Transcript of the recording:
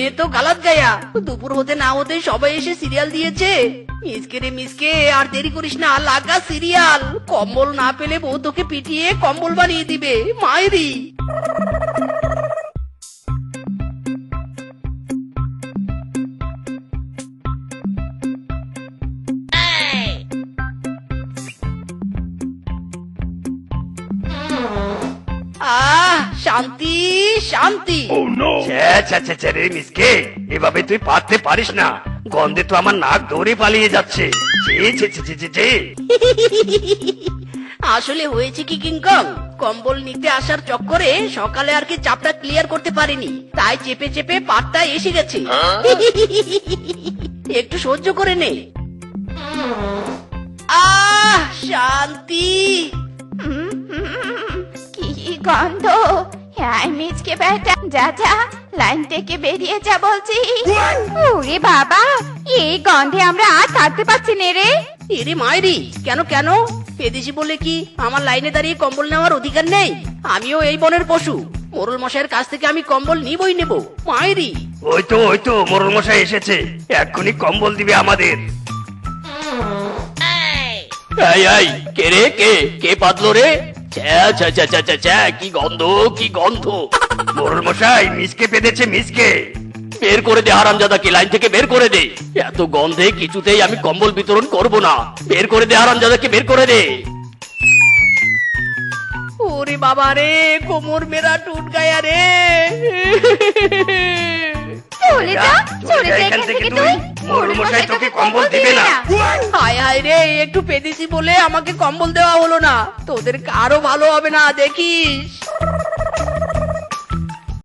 এ তো গালাত গায়া। দুপুর হতে না হতে সবাই এসে সিরিয়াল দিয়েছে। মিসকে রে মিসকে, আর দেরি করিস না, লাগা সিরিয়াল। কম্বল না পেলে বউ তোকে পিটিয়ে কম্বল বানিয়ে দিবে। মায়েরি শান্তি শান্তি। ছ্যা রে মিসকে এভাবে তুই পারতে পারিস না। গন্ধে তো আমার নাক দৌড়ে পালিয়ে যাচ্ছে। ছি, ছি, ছি, ছি, ছি, ছি। আসলে হয়েছে কি কিংকং কম্বল নিতে আসার চক্করে সকালে আর কি চাপটা ক্লিয়ার করতে পারিনি। তাই চেপে চেপে পাটটা এসে গেছে। একটু সহ্য করে নে। আহ শান্তি। কি গন্ধ। হ্যাঁ মিচকে বেটা লাইন থেকে বেরিয়ে যা বলছি। ওরে বাবা এই গন্ধে আমরা আর থাকতে পারছি না রে। এরে মায়েরি কেন কেন? বলে কি আমার লাইনে দাঁড়িয়ে কম্বল নেওয়ার অধিকার নেই? আমিও এই বনের পশু। মোরল মশাইয়ের কাছ থেকে আমি কম্বল নিবই নেব। মায়েরি ওই তো ওই তো মোরল মশাই এসেছে। এক্ষুনি কম্বল দিবে আমাদের। এই এই কে রে কে কে পাতলো রে? কি গন্ধ কি গন্ধ। মোরল মশাই মিসকে পেতেছে মিসকে। বের করে দে হারামজাদাকে লাইন থেকে বের করে দে। এত গন্ধে কিছুতেই আমি কম্বল বিতরণ করব না। বের করে দে হারামজাদাকে বের করে দে। ওরে বাবা রে কোমর মেরা টুট গায়া রে। চলে যা চলে যা এখান থেকে তুই। মশাই তোকে কম্বল দিবে না। হায় হায় রে একটু পেতেছি বলে আমাকে কম্বল দেওয়া হলো না। তোদের আরও ভালো হবে না দেখিস।